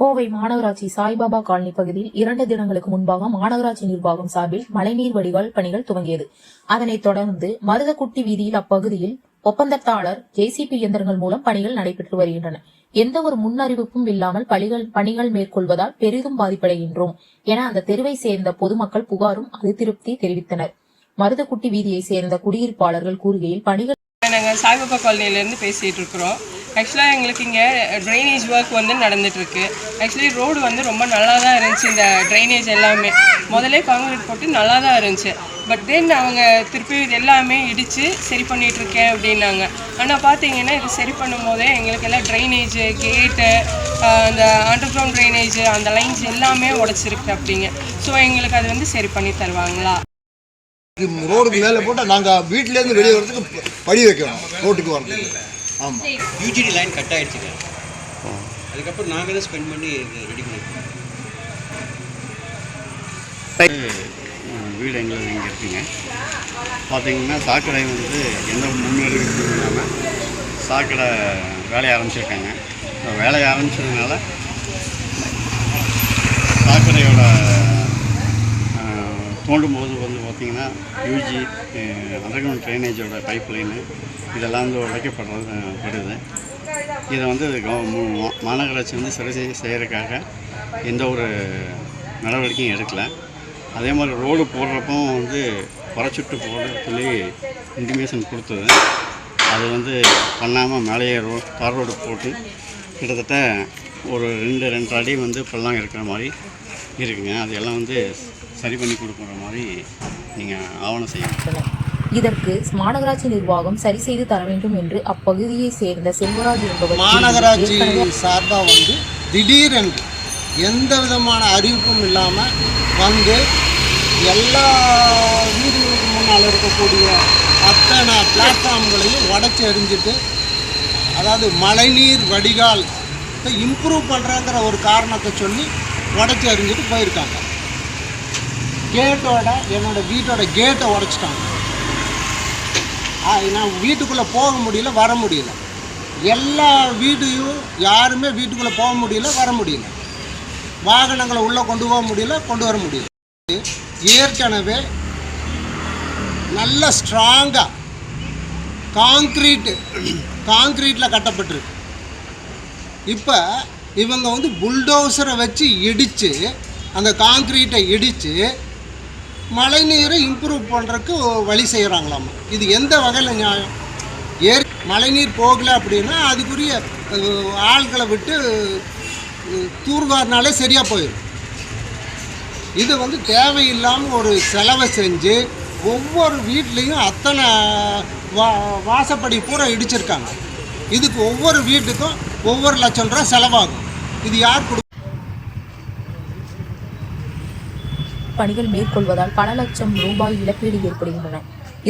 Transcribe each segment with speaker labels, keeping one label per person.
Speaker 1: கோவை மாநகராட்சி சாய்பாபா காலனி பகுதியில் இரண்டு தினங்களுக்கு முன்பாக மாநகராட்சி நிர்வாகம் சார்பில் மழைநீர் வடிகால் பணிகள் துவங்கியது. அதனைத் தொடர்ந்து மருதக்குட்டி வீதியில் அப்பகுதியில் ஒப்பந்தத்தாளர் ஜேசிபி இயந்திரங்கள் மூலம் பணிகள் நடைபெற்று வருகின்றன. எந்த ஒரு முன்னறிவிப்பும் இல்லாமல் பணிகள் பணிகள் மேற்கொள்வதால் பெரிதும் பாதிப்படைகின்றோம் என அந்த தெருவை சேர்ந்த பொதுமக்கள் புகாரும் அதிருப்தி தெரிவித்தனர். மருதக்குட்டி வீதியை சேர்ந்த குடியிருப்பாளர்கள் கூறுகையில் பணிகள்
Speaker 2: நாங்கள் சாய்பாபா காலனியிலிருந்து பேசிட்டு இருக்கிறோம். ஆக்சுவலாக எங்களுக்கு இங்கே ட்ரைனேஜ் ஒர்க் வந்து நடந்துகிட்ருக்கு ஆக்சுவலி ரோடு வந்து ரொம்ப நல்லா தான் இருந்துச்சு இந்த ட்ரைனேஜ் எல்லாமே. முதல்ல காங்கிரீட் போட்டு நல்லா தான் இருந்துச்சு. பட் தென் அவங்க திருப்பி இது எல்லாமே இடித்து சரி பண்ணிகிட்ருக்கேன் இருக்கேன் அப்படின்னாங்க. ஆனால் பார்த்தீங்கன்னா இது சரி பண்ணும் போதே எங்களுக்கு எல்லாம் ட்ரைனேஜு கேட்டு அந்த அண்டர் கிரவுண்ட் ட்ரைனேஜ் அந்த லைன்ஸ் எல்லாமே உடச்சிருக்கு அப்படிங்க. ஸோ எங்களுக்கு அது வந்து சரி பண்ணி தருவாங்களா?
Speaker 3: ரோடுக்கு மேலே போட்டால் நாங்கள் வீட்டிலேருந்து வெளியே வரதுக்கு படி வைக்கணும் ரோட்டுக்கு வரதுக்கு ஆமாம்
Speaker 4: யூஜிடி லைன் கட் ஆயிடுச்சுங்க. அதுக்கப்புறம் நாங்கள் தான் ஸ்பெண்ட் பண்ணி ரெடி பண்ணிருக்கோம்.
Speaker 5: வீடு எங்களுக்கு இங்கே இருக்குங்க. பார்த்தீங்கன்னா சாக்கடை வந்து எந்த முன்னெடுப்பும் இல்லாமல் சாக்கடை வேலையை ஆரம்பிச்சிருக்காங்க. வேலையை ஆரம்பிச்சதுனால சாக்கடையோட தோண்டும் போது வந்து பார்த்திங்கன்னா யூஜி அண்டர்கிரவுண்ட் ட்ரைனேஜோட பைப் லைனு இதெல்லாம் வந்து உடைக்கப்படுறது படுது. இதை வந்து கவ- மாநகராட்சி வந்து சரி செய்ய செய்கிறதுக்காக எந்த ஒரு நடவடிக்கையும் எடுக்கலை. அதே மாதிரி ரோடு போடுறப்போ வந்து குறைச்சிட்டு போட சொல்லி இன்டிமேஷன் கொடுத்தது. அது வந்து பண்ணாமல் மேலேயே ரோ தார் ரோடு போட்டு கிட்டத்தட்ட ஒரு ரெண்டு ரெண்டரை அடி வந்து பள்ளம் இருக்கிற மாதிரி இருக்குங்க அது எல்லாம் வந்து சரி பண்ணி கொடுக்குற மாதிரி நீங்கள் ஆவணம் செய்யணும்.
Speaker 1: இதற்கு மாநகராட்சி நிர்வாகம் சரி செய்து தர வேண்டும் என்று அப்பகுதியை சேர்ந்த செல்வராஜ் என்பவர்
Speaker 3: மாநகராட்சி சார்பாக வந்து திடீரென்று எந்த விதமான அறிவிப்பும் இல்லாமல் வந்து எல்லா வீடுகளுக்கு முன்னால் இருக்கக்கூடிய அத்தனை பிளாட்ஃபார்ம்களையும் உடச்சி எறிஞ்சிட்டு அதாவது மழைநீர் வடிகால் இம்ப்ரூவ் பண்ணுறங்கிற ஒரு காரணத்தை சொல்லி உடச்சி எறிஞ்சிட்டு போயிருக்காங்க. கேட்டோட என்னோட வீட்டோட கேட்டை உடைச்சிட்டாங்க. ஆ, நான் வீட்டுக்குள்ளே போக முடியல வர முடியல. எல்லா வீட்டையும் யாருமே வீட்டுக்குள்ளே போக முடியல வர முடியல. வாகனங்களை உள்ளே கொண்டு போக முடியல கொண்டு வர முடியல. ஏற்கனவே நல்ல ஸ்ட்ராங்காக காங்க்ரீட்டு காங்க்ரீட்டில் கட்டப்பட்டிருக்கு. இப்போ இவங்க வந்து புல்டோசரை வச்சு இடித்து அந்த காங்கிரீட்டை இடித்து மழைநீரை இம்ப்ரூவ் பண்ணுறதுக்கு வழி செய்கிறாங்களாமா இது எந்த வகையில் நியாயம்? ஏற் மழைநீர் போகலை அப்படின்னா அதுக்குரிய ஆள்களை விட்டு தூர்வாரினாலே சரியாக போயிடும். இது வந்து தேவையில்லாமல் ஒரு செலவை செஞ்சு ஒவ்வொரு வீட்லேயும் அத்தனை வா வாசப்படி பூரா இடிச்சிருக்காங்க. இதுக்கு ஒவ்வொரு வீட்டுக்கும் ஒவ்வொரு லட்சம் ரூபா செலவாகும். இது யார் கொடு
Speaker 1: பணிகள் மேற்கொள்வதால் பல லட்சம் ரூபாய் இழப்பீடு ஏற்படுகின்றன.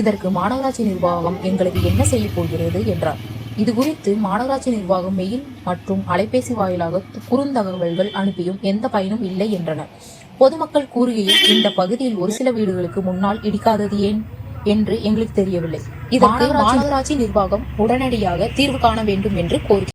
Speaker 1: இதற்கு மாநகராட்சி நிர்வாகம் எங்களுக்கு என்ன செய்ய போகிறது என்றார். இது குறித்து மாநகராட்சி நிர்வாகம் மெயில் மற்றும் அலைபேசி வாயிலாக குறுந்தகவல்கள் அனுப்பியும் எந்த பயனும் இல்லை என்றனர் பொதுமக்கள் கூறுகையில் இந்த பகுதியில் ஒரு சில வீடுகளுக்கு முன்னால் இடிக்காதது ஏன் என்று எங்களுக்கு தெரியவில்லை. இதற்கு மாநகராட்சி நிர்வாகம் உடனடியாக தீர்வு காண வேண்டும் என்று கோரிக்கை